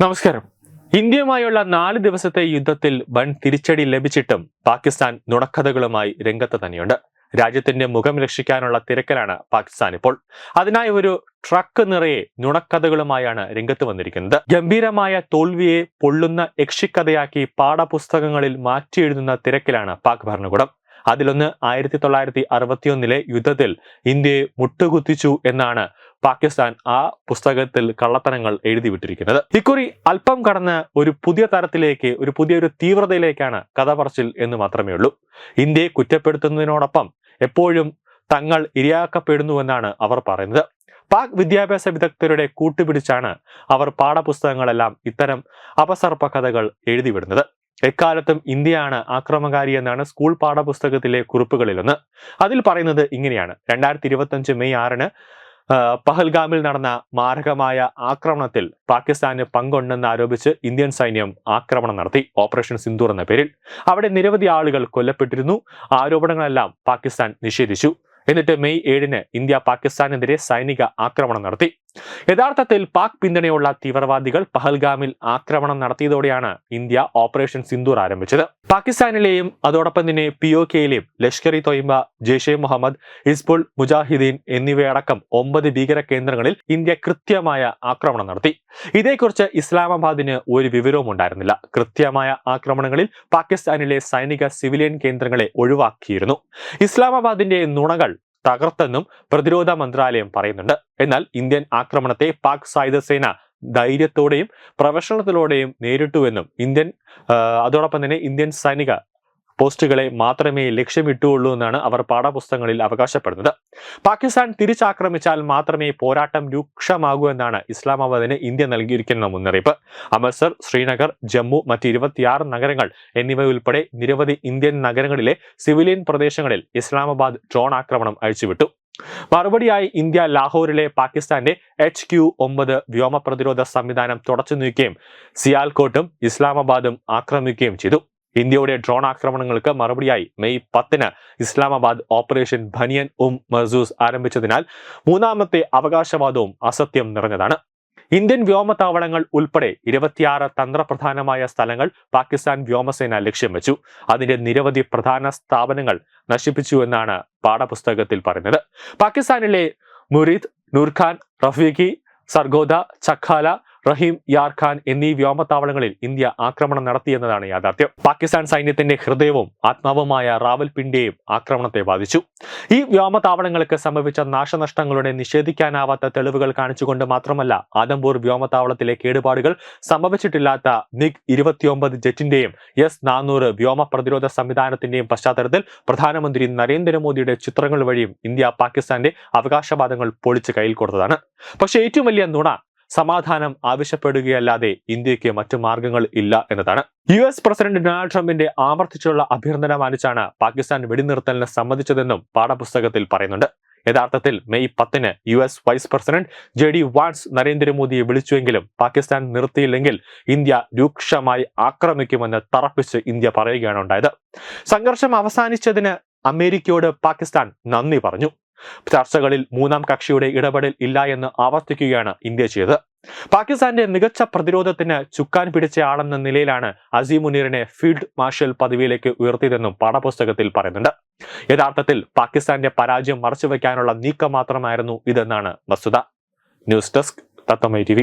നമസ്കാരം. ഇന്ത്യയുമായുള്ള നാല് ദിവസത്തെ യുദ്ധത്തിൽ വൻ തിരിച്ചടി ലഭിച്ചിട്ടും പാകിസ്ഥാൻ നുണക്കഥകളുമായി രംഗത്ത് തന്നെയുണ്ട്. രാജ്യത്തിന്റെ മുഖം രക്ഷിക്കാനുള്ള തിരക്കിലാണ് പാകിസ്ഥാൻ ഇപ്പോൾ. അതിനായി ഒരു ട്രക്ക് നിറയെ നുണക്കഥകളുമായാണ് രംഗത്ത് വന്നിരിക്കുന്നത്. ഗംഭീരമായ തോൽവിയെ പൊള്ളുന്ന യക്ഷിക്കഥയാക്കി പാഠപുസ്തകങ്ങളിൽ മാറ്റിയെഴുതുന്ന തിരക്കിലാണ് പാക് ഭരണകൂടം. അതിലൊന്ന് ആയിരത്തി തൊള്ളായിരത്തി അറുപത്തിയൊന്നിലെ യുദ്ധത്തിൽ ഇന്ത്യയെ മുട്ടുകുത്തിച്ചു എന്നാണ് പാകിസ്ഥാൻ ആ പുസ്തകത്തിൽ കള്ളത്തനങ്ങൾ എഴുതി വിട്ടിരിക്കുന്നത്. ഇക്കുറി അല്പം കടന്ന് ഒരു പുതിയ തരത്തിലേക്ക് ഒരു പുതിയൊരു തീവ്രതയിലേക്കാണ് കഥ പറച്ചിൽ എന്ന് മാത്രമേ ഉള്ളൂ. ഇന്ത്യയെ കുറ്റപ്പെടുത്തുന്നതിനോടൊപ്പം എപ്പോഴും തങ്ങൾ ഇരയാക്കപ്പെടുന്നുവെന്നാണ് അവർ പറയുന്നത്. പാക് വിദ്യാഭ്യാസ വിദഗ്ധരുടെ കൂട്ടുപിടിച്ചാണ് അവർ പാഠപുസ്തകങ്ങളെല്ലാം ഇത്തരം അപസർപ്പ കഥകൾ എഴുതിവിടുന്നത് എക്കാലത്തും ഇന്ത്യയാണ് ആക്രമകാരി എന്നാണ് സ്കൂൾ പാഠപുസ്തകത്തിലെ കുറിപ്പുകളിലൊന്ന്. അതിൽ പറയുന്നത് ഇങ്ങനെയാണ്. രണ്ടായിരത്തി ഇരുപത്തഞ്ച് മെയ് ആറിന് പഹൽഗാമിൽ നടന്ന മാരകമായ ആക്രമണത്തിൽ പാകിസ്ഥാന് പങ്കുണ്ടെന്ന് ആരോപിച്ച് ഇന്ത്യൻ സൈന്യം ആക്രമണം നടത്തി. ഓപ്പറേഷൻ സിന്ദൂർ എന്ന പേരിൽ. അവിടെ നിരവധി ആളുകൾ കൊല്ലപ്പെട്ടിരുന്നു. ആരോപണങ്ങളെല്ലാം പാകിസ്ഥാൻ നിഷേധിച്ചു. എന്നിട്ട് മെയ് ഏഴിന് ഇന്ത്യ പാകിസ്ഥാനെതിരെ സൈനിക ആക്രമണം നടത്തി. യഥാർത്ഥത്തിൽ പാക് പിന്തുണയുള്ള തീവ്രവാദികൾ പഹൽഗാമിൽ ആക്രമണം നടത്തിയതോടെയാണ് ഇന്ത്യ ഓപ്പറേഷൻ സിന്ദൂർ ആരംഭിച്ചത്. പാകിസ്ഥാനിലെയും അതോടൊപ്പം തന്നെ പി ഒ കെയിലെയും ലഷ്കർ ഇ തൊയ്ബ ജെയ്ഷെ മുഹമ്മദ് ഹിസ്ബുൾ മുജാഹിദീൻ എന്നിവയടക്കം ഒമ്പത് ഭീകര കേന്ദ്രങ്ങളിൽ ഇന്ത്യ കൃത്യമായ ആക്രമണം നടത്തി. ഇതേക്കുറിച്ച് ഇസ്ലാമാബാദിന് ഒരു വിവരവും ഉണ്ടായിരുന്നില്ല. കൃത്യമായ ആക്രമണങ്ങളിൽ പാകിസ്ഥാനിലെ സൈനിക സിവിലിയൻ കേന്ദ്രങ്ങളെ ഒഴിവാക്കിയിരുന്നു. ഇസ്ലാമാബാദിന്റെ നുണകൾ തകർത്തെന്നും പ്രതിരോധ മന്ത്രാലയം പറയുന്നുണ്ട്. എന്നാൽ ഇന്ത്യൻ ആക്രമണത്തെ പാക് സായുധ സേന ധൈര്യത്തോടെയും പ്രൊഫഷണലത്തിലൂടെയും നേരിട്ടുവെന്നും ഇന്ത്യൻ അതോടൊപ്പം തന്നെ ഇന്ത്യൻ സൈനിക പോസ്റ്റുകളെ മാത്രമേ ലക്ഷ്യമിട്ടുള്ളൂ എന്നാണ് അവർ പാഠപുസ്തകങ്ങളിൽ അവകാശപ്പെടുന്നത്. പാകിസ്ഥാൻ തിരിച്ചാക്രമിച്ചാൽ മാത്രമേ പോരാട്ടം രൂക്ഷമാകൂ എന്നാണ് ഇസ്ലാമാബാദിന് ഇന്ത്യ നൽകിയിരിക്കുന്ന മുന്നറിയിപ്പ്. അമൃത്സർ ശ്രീനഗർ ജമ്മു മറ്റ് ഇരുപത്തിയാറ് നഗരങ്ങൾ എന്നിവ ഉൾപ്പെടെ നിരവധി ഇന്ത്യൻ നഗരങ്ങളിലെ സിവിലിയൻ പ്രദേശങ്ങളിൽ ഇസ്ലാമാബാദ് ഡ്രോൺ ആക്രമണം അഴിച്ചുവിട്ടു. മറുപടിയായി ഇന്ത്യ ലാഹോറിലെ പാകിസ്ഥാന്റെ എച്ച് ക്യു ഒമ്പത് വ്യോമ പ്രതിരോധ സംവിധാനം തുടച്ചു നീക്കുകയും സിയാൽകോട്ടും ഇസ്ലാമാബാദും ആക്രമിക്കുകയും ചെയ്തു. ഇന്ത്യയുടെ ഡ്രോൺ ആക്രമണങ്ങൾക്ക് മറുപടിയായി മെയ് പത്തിന് ഇസ്ലാമാബാദ് ഓപ്പറേഷൻ ബനിയൻ ഉം മസൂസ് ആരംഭിച്ചതിനാൽ മൂന്നാമത്തെ അവകാശവാദവും അസത്യം നിറഞ്ഞതാണ്. ഇന്ത്യൻ വ്യോമതാവളങ്ങൾ ഉൾപ്പെടെ ഇരുപത്തിയാറ് തന്ത്രപ്രധാനമായ സ്ഥലങ്ങൾ പാകിസ്ഥാൻ വ്യോമസേന ലക്ഷ്യം വെച്ചു. അതിന്റെ നിരവധി പ്രധാന സ്ഥാപനങ്ങൾ നശിപ്പിച്ചു എന്നാണ് പാഠപുസ്തകത്തിൽ പറയുന്നത്. പാകിസ്ഥാനിലെ മുരീദ് നൂർഖാൻ റഫീഖി സർഗോദ ചഖാല റഹീം യാർഖാൻ എന്നീ വ്യോമത്താവളങ്ങളിൽ ഇന്ത്യ ആക്രമണം നടത്തിയെന്നതാണ് യാഥാർത്ഥ്യം. പാകിസ്ഥാൻ സൈന്യത്തിന്റെ ഹൃദയവും ആത്മാവുമായ റാവൽപിണ്ടിയെയും ആക്രമണത്തെ ബാധിച്ചു. ഈ വ്യോമത്താവളങ്ങൾക്ക് സംഭവിച്ച നാശനഷ്ടങ്ങളുടെ നിഷേധിക്കാനാവാത്ത തെളിവുകൾ കാണിച്ചുകൊണ്ട് മാത്രമല്ല ആദംപൂർ വ്യോമത്താവളത്തിലെ കേടുപാടുകൾ സംഭവിച്ചിട്ടില്ലാത്ത നിഗ് ഇരുപത്തിയൊമ്പത് ജെറ്റിന്റെയും എസ് നാനൂറ് വ്യോമ പ്രതിരോധ സംവിധാനത്തിന്റെയും പശ്ചാത്തലത്തിൽ പ്രധാനമന്ത്രി നരേന്ദ്രമോദിയുടെ ചിത്രങ്ങൾ വഴിയും ഇന്ത്യ പാകിസ്ഥാന്റെ അവകാശവാദങ്ങൾ പൊളിച്ച് കയ്യിൽ കൊടുത്തതാണ്. പക്ഷേ ഏറ്റവും വലിയ നുണ സമാധാനം ആവശ്യപ്പെടുകയല്ലാതെ ഇന്ത്യയ്ക്ക് മറ്റു മാർഗങ്ങൾ ഇല്ല എന്നതാണ്. യു എസ് പ്രസിഡന്റ് ഡൊണാൾഡ് ട്രംപിന്റെ ആവർത്തിച്ചുള്ള അഭ്യർത്ഥന മാനിച്ചാണ് പാകിസ്ഥാൻ വെടിനിർത്തലിന് സമ്മതിച്ചതെന്നും പാഠപുസ്തകത്തിൽ പറയുന്നുണ്ട്. യഥാർത്ഥത്തിൽ മെയ് പത്തിന് U S vice president J D Vance നരേന്ദ്രമോദിയെ വിളിച്ചുവെങ്കിലും പാകിസ്ഥാൻ നിർത്തിയില്ലെങ്കിൽ ഇന്ത്യ രൂക്ഷമായി ആക്രമിക്കുമെന്ന് തറപ്പിച്ച് ഇന്ത്യ പറയുകയാണ് ഉണ്ടായത്. സംഘർഷം അവസാനിച്ചതിന് അമേരിക്കയോട് പാകിസ്ഥാൻ നന്ദി പറഞ്ഞു. ചർച്ചകളിൽ മൂന്നാം കക്ഷിയുടെ ഇടപെടൽ ഇല്ല എന്ന് ആവർത്തിക്കുകയാണ് ഇന്ത്യ ചെയ്തത്. പാകിസ്ഥാന്റെ മികച്ച പ്രതിരോധത്തിന് ചുക്കാൻ പിടിച്ച ആളെന്ന നിലയിലാണ് അസീം മുനീറിനെ ഫീൽഡ് മാർഷൽ പദവിയിലേക്ക് ഉയർത്തിയതെന്നും പാഠപുസ്തകത്തിൽ പറയുന്നുണ്ട്. യഥാർത്ഥത്തിൽ പാകിസ്ഥാന്റെ പരാജയം മറച്ചുവെക്കാനുള്ള നീക്കം മാത്രമായിരുന്നു ഇതെന്നാണ് വസ്തുത. News desk തത്തമൈ T